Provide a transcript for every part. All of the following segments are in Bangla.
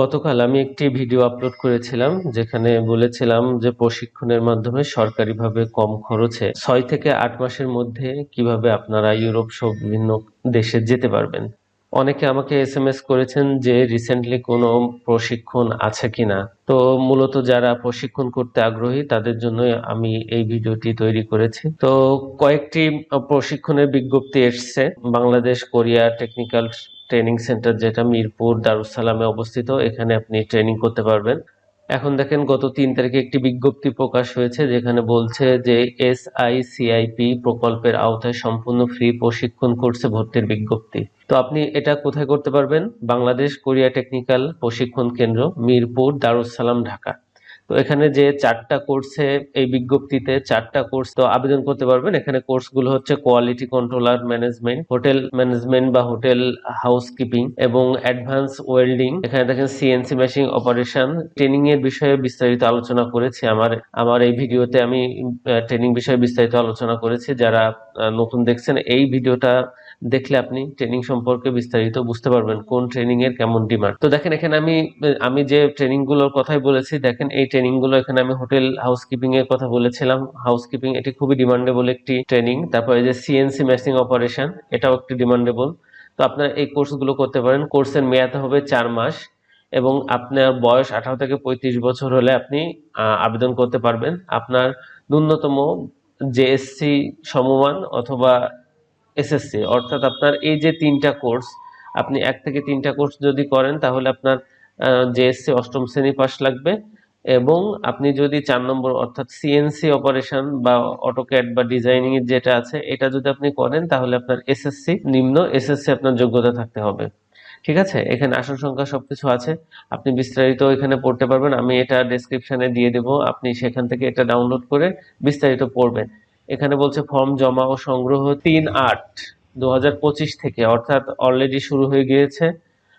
গতকাল আমি একটি ভিডিও আপলোড করেছিলাম যেখানে বলেছিলাম যে প্রশিক্ষণের মাধ্যমে সরকারিভাবে কম খরচে ছয় থেকে আট মাসের মধ্যে কীভাবে আপনারা ইউরোপ সহ বিভিন্ন দেশে যেতে পারবেন। অনেকে আমাকে এস এম এস করেছেন যে রিসেন্টলি কোনো প্রশিক্ষণ আছে কিনা। তো মূলত যারা প্রশিক্ষণ করতে আগ্রহী, তাদের জন্য আমি এই ভিডিওটি তৈরি করেছি। তো কয়েকটি প্রশিক্ষণের বিজ্ঞপ্তি এসছে। Bangladesh Korea technical training center যেটা মিরপুর দারুসালামে অবস্থিত, এখানে আপনি ট্রেনিং করতে পারবেন। এখন দেখেন, গত তিন তারিখে একটি বিজ্ঞপ্তি প্রকাশ হয়েছে, যেখানে বলছে যে এস আই সিআইপি প্রকল্পের আওতায় সম্পূর্ণ ফ্রি প্রশিক্ষণ কোর্সে ভর্তির বিজ্ঞপ্তি। তো আপনি এটা কোথায় করতে পারবেন? বাংলাদেশ কোরিয়া টেকনিক্যাল প্রশিক্ষণ কেন্দ্র, মিরপুর দারুসালাম ঢাকা। তো এখানে যে চারটা কোর্সে এই বিজ্ঞপ্তিতে চারটা কোর্স তো আবেদন করতে পারবেন। এখানে কোর্সগুলো হচ্ছে quality controller management hotel management বা হোটেল হাউসকিপিং এবং অ্যাডভান্স ওয়েল্ডিং এখানে দেখেন সিএনসি মেশিন অপারেশন ট্রেনিং এর বিষয়ে বিস্তারিত আলোচনা করেছি আমার আমার এই ভিডিওতে আমি ট্রেনিং বিষয়ে বিস্তারিত আলোচনা করেছি। যারা নতুন দেখছেন, এই ভিডিওটা দেখলে আপনি ট্রেনিং সম্পর্কে বিস্তারিত বুঝতে পারবেন কোন ট্রেনিং এর কেমন ডিমান্ড তো দেখেন, এখানে আমি আমি যে ট্রেনিংগুলোর কথাই বলেছি, দেখেন, এই ট্রেনিংগুলো এখানে আমি হোটেল হাউসকিপিং এর কথা বলেছিলাম। হাউসকিপিং এটি খুবই ডিমান্ডেবল একটি ট্রেনিং তারপরে যে সিএনসি মেশিং অপারেশন এটাও একটি ডিমান্ডেবল তো আপনারা এই কোর্সগুলো করতে পারেন। কোর্সের মেয়াদ হবে চার মাস এবং আপনার বয়স আঠারো থেকে পঁয়ত্রিশ বছর হলে আপনি আবেদন করতে পারবেন। আপনার ন্যূনতম জেএসসি সমমান অথবা এসএসসি অর্থাৎ আপনার এই যে তিনটা কোর্স আপনি এক থেকে তিনটা কোর্স যদি করেন, তাহলে আপনার জেএসসি অষ্টম শ্রেণি পাস লাগবে এবং আপনি যদি চার নম্বর, অর্থাৎ সিএনসি অপারেশন বা অটোক্যাড বা ডিজাইনিং এর যেটা আছে, এটা যদি আপনি করেন, তাহলে আপনার এসএসসি নিম্ন এসএসসি আপনার যোগ্যতা থাকতে হবে। ঠিক আছে? এখানে আসন সংখ্যা সবকিছু আছে। আপনি বিস্তারিত এখানে পড়তে পারবেন। আমি এটা ডেসক্রিপশনে দিয়ে দেব। আপনি সেখান থেকে এটা ডাউনলোড করে বিস্তারিত পড়বেন। এখানে বলছে ফর্ম জমা ও সংগ্রহ তিন আট দু থেকে, অর্থাৎ অলরেডি শুরু হয়ে গিয়েছে।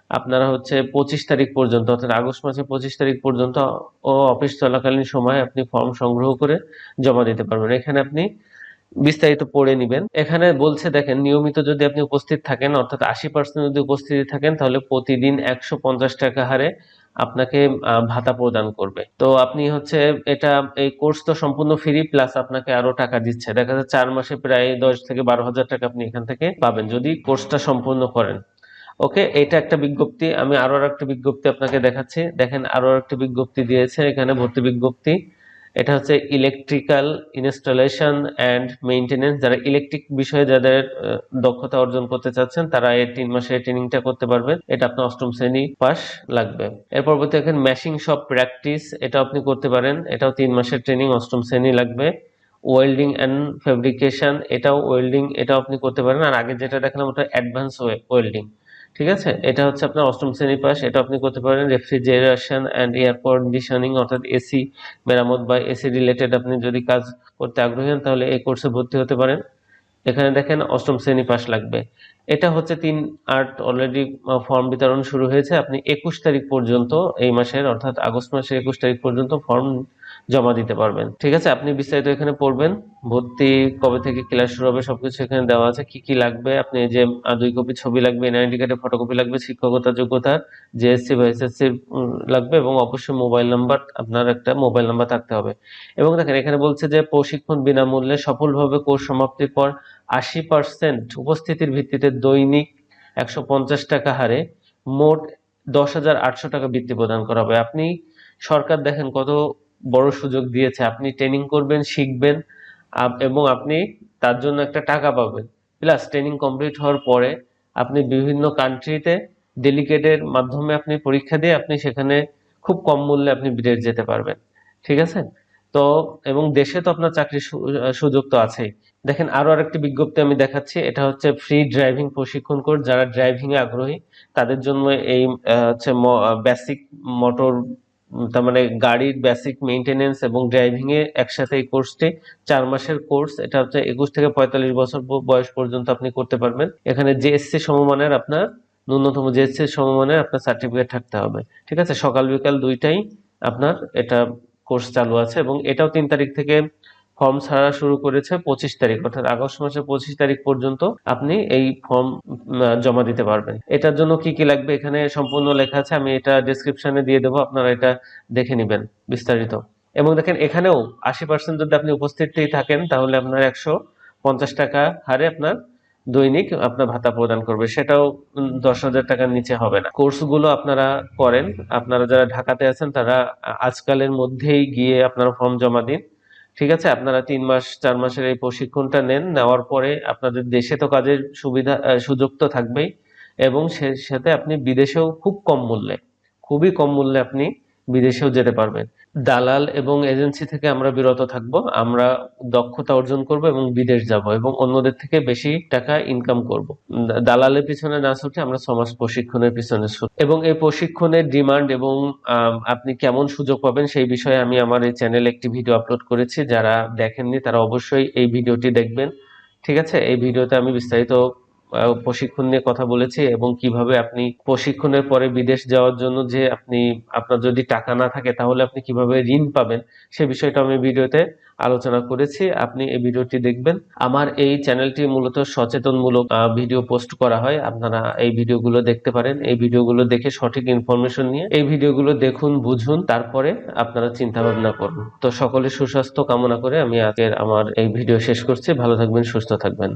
আপনারা হচ্ছে পঁচিশ তারিখ পর্যন্ত, অর্থাৎ আগস্ট মাসে পঁচিশ তারিখ পর্যন্ত ও অফিস চলাকালীন সময় আপনি ফর্ম সংগ্রহ করে জমা দিতে পারবেন। এখানে আপনি বিস্তারিত পড়ে নিবেন। এখানে বলছে, দেখেন, নিয়মিত যদি আপনি উপস্থিত থাকেন, অর্থাৎ আশি পার্সেন্ট যদি উপস্থিতি থাকেন, তাহলে প্রতিদিন একশো পঞ্চাশ টাকা হারে আপনাকে ভাতা প্রদান করবে। তো আপনি হচ্ছে এটা, এই কোর্স তো সম্পূর্ণ ফ্রি প্লাস আপনাকে আরও টাকা দিচ্ছে। দেখা যাচ্ছে চার মাসে প্রায় দশ থেকে বারো হাজার টাকা আপনি এখান থেকে পাবেন যদি কোর্সটা সম্পূর্ণ করেন। ওকে, এটা একটা বিজ্ঞপ্তি। আমি আরও একটা বিজ্ঞপ্তি আপনাকে দেখাচ্ছি। দেখেন, আরও একটা বিজ্ঞপ্তি দিয়েছে এখানে ভর্তি বিজ্ঞপ্তি। এটা হচ্ছে ইলেকট্রিক্যাল ইনস্টলেশন অ্যান্ড মেইনটেনেন্স যারা ইলেকট্রিক বিষয়ে যাদের দক্ষতা অর্জন করতে চাচ্ছেন, তারা এই তিন মাসের ট্রেনিংটা করতে পারবেন। এটা আপনার অষ্টম শ্রেণি পাস লাগবে। এর পরবর্তী এখানে মেশিং শপ প্র্যাকটিস এটা আপনি করতে পারেন। এটাও তিন মাসের ট্রেনিং অষ্টম শ্রেণি লাগবে। ওয়েল্ডিং অ্যান্ড ফেব্রিকেশন এটাও ওয়েল্ডিং এটাও আপনি করতে পারেন। আর আগে যেটা দেখালাম, ওটা অ্যাডভান্স ওয়েল্ডিং ঠিক আছে? এটা হচ্ছে আপনার অষ্টম শ্রেণি পাস। এটা আপনি করতে পারেন রেফ্রিজারেশন অ্যান্ড এয়ার কন্ডিশনিং অর্থাৎ এসি মেরামত বা এসি রিলেটেড আপনি যদি কাজ করতে আগ্রহী হন, তাহলে এই কোর্সে ভর্তি হতে পারেন। এখানে দেখেন অষ্টম শ্রেণি পাস লাগবে। এটা হচ্ছে তিন আট অলরেডি ফর্ম বিতরণ শুরু হয়েছে। আপনি একুশ তারিখ পর্যন্ত এই মাসের, অর্থাৎ আগস্ট মাসের একুশ তারিখ পর্যন্ত ফর্ম জমা দিতে পারবেন। ঠিক আছে? আপনি বিস্তারিত এখানে পড়বেন। ভর্তি কবে থেকে ক্লাস শুরু হবে সবকিছু এখানে দেওয়া আছে। কি কি লাগবে? আপনি যে দুই কপি ছবি লাগবে, এনআইডি কার্ডের ফটোকপি লাগবে, শিক্ষকতা, যোগ্যতা জেএসসি বা এসএসসি লাগবে এবং অবশ্যই মোবাইল নাম্বার আপনার একটা মোবাইল নাম্বার থাকতে হবে। এবং দেখেন, এখানে বলছে যে, প্রশিক্ষণ বিনামূল্যে সফলভাবে কোর্স সমাপ্তির পর আশি পার্সেন্ট উপস্থিতির ভিত্তিতে দৈনিক একশো পঞ্চাশ টাকা হারে মোট দশ হাজার আটশো টাকা বৃত্তি প্রদান করা হবে। আপনি সরকার দেখেন কত বড় সুযোগ দিয়েছে। আপনি ট্রেনিং করবেন, শিখবেন এবং আপনি তার জন্য একটা টাকা পাবেন। প্লাস ট্রেনিং কমপ্লিট হওয়ার পরে আপনি বিভিন্ন কান্ট্রিতে ডেলিগেটের মাধ্যমে আপনি পরীক্ষা দিয়ে আপনি সেখানে খুব কম মূল্যে আপনি বিদেশ যেতে পারবেন। ঠিক আছে? তো, এবং দেশে তো আপনার চাকরির সুযোগ তো আছেই। দেখেন, আরও আরেকটি বিজ্ঞপ্তি আমি দেখাচ্ছি। এটা হচ্ছে ফ্রি ড্রাইভিং প্রশিক্ষণ কোর্স। যারা ড্রাইভিং এ আগ্রহী, তাদের জন্য এই হচ্ছে বেসিক মোটর তার মানে গাড়ির বেসিক মেইনটেনেন্স এবং ড্রাইভিং এ একসাথে এই কোর্সটি চার মাসের কোর্স এটা হচ্ছে একুশ থেকে পঁয়তাল্লিশ বছর বয়স পর্যন্ত আপনি করতে পারবেন। এখানে জেএসসি সমমানের আপনার, ন্যূনতম জেএসসি সমমানের আপনার সার্টিফিকেট থাকতে হবে। ঠিক আছে? সকাল বিকাল দুইটাই আপনার এটা কোর্স চালু আছে এবং এটাও তিন তারিখ থেকে ফর্ম ছাড়া শুরু করেছে পঁচিশ তারিখ, অর্থাৎ আগস্ট মাসের পঁচিশ তারিখ পর্যন্ত আপনি এই ফর্ম জমা দিতে পারবেন। এটার জন্য কি কি লাগবে এখানে সম্পূর্ণ লেখা আছে, আমি এটা ডিসক্রিপশনে দিয়ে দেবো, আপনারা এটা দেখে নেবেন বিস্তারিত। এবং দেখেন, এখানেও আশি পার্সেন্ট যদি আপনি উপস্থিতই থাকেন, তাহলে আপনার একশো পঞ্চাশ টাকা হারে আপনার দৈনিক আপনার ভাতা প্রদান করবে। সেটাও দশ হাজার টাকার নিচে হবে না। কোর্সগুলো আপনারা করেন, আপনারা যারা ঢাকাতে আছেন, তারা আজকালের মধ্যেই গিয়ে আপনারা ফর্ম জমা দিন। ঠিক আছে? আপনারা তিন মাস, চার মাসের এই প্রশিক্ষণটা নেন। নেওয়ার পরে আপনাদের দেশে তো কাজের সুবিধা সুযোগ তো থাকবেই। এবং সে, সাথে আপনি বিদেশেও খুব কম মূল্যে, খুবই কম মূল্যে আপনি বিদেশেও যেতে পারবেন। দালাল এবং এজেন্সি থেকে আমরা বিরত থাকব, আমরা দক্ষতা অর্জন করব এবং বিদেশ যাব এবং অন্যদের থেকে বেশি টাকা ইনকাম করব। দালালের পিছনে না ছুটে আমরা সমাজ প্রশিক্ষণের পিছনে ছুট, এবং এই প্রশিক্ষণের ডিমান্ড এবং আপনি কেমন সুযোগ পাবেন সেই বিষয়ে আমি আমার এই চ্যানেলে একটি ভিডিও আপলোড করেছি, যারা দেখেননি তারা অবশ্যই এই ভিডিওটি দেখবেন। ঠিক আছে? এই ভিডিওতে আমি বিস্তারিত প্রশিক্ষণ নিয়ে কথা বলেছি এবং কীভাবে আপনি প্রশিক্ষণের পরে বিদেশ যাওয়ার জন্য যে আপনি, আপনার যদি টাকা না থাকে তাহলে আপনি কীভাবে ঋণ পাবেন সে বিষয়টা আমি ভিডিওতে আলোচনা করেছি। আপনি এই ভিডিওটি দেখবেন। আমার এই চ্যানেলটি মূলত সচেতনমূলক ভিডিও পোস্ট করা হয়। আপনারা এই ভিডিওগুলো দেখতে পারেন। এই ভিডিওগুলো দেখে সঠিক ইনফরমেশন নিয়ে এই ভিডিওগুলো দেখুন, বুঝুন, তারপরে আপনারা চিন্তা ভাবনা করুন। তো সকলের সুস্বাস্থ্য কামনা করে আমি আজকের আমার এই ভিডিও শেষ করছি। ভালো থাকবেন, সুস্থ থাকবেন।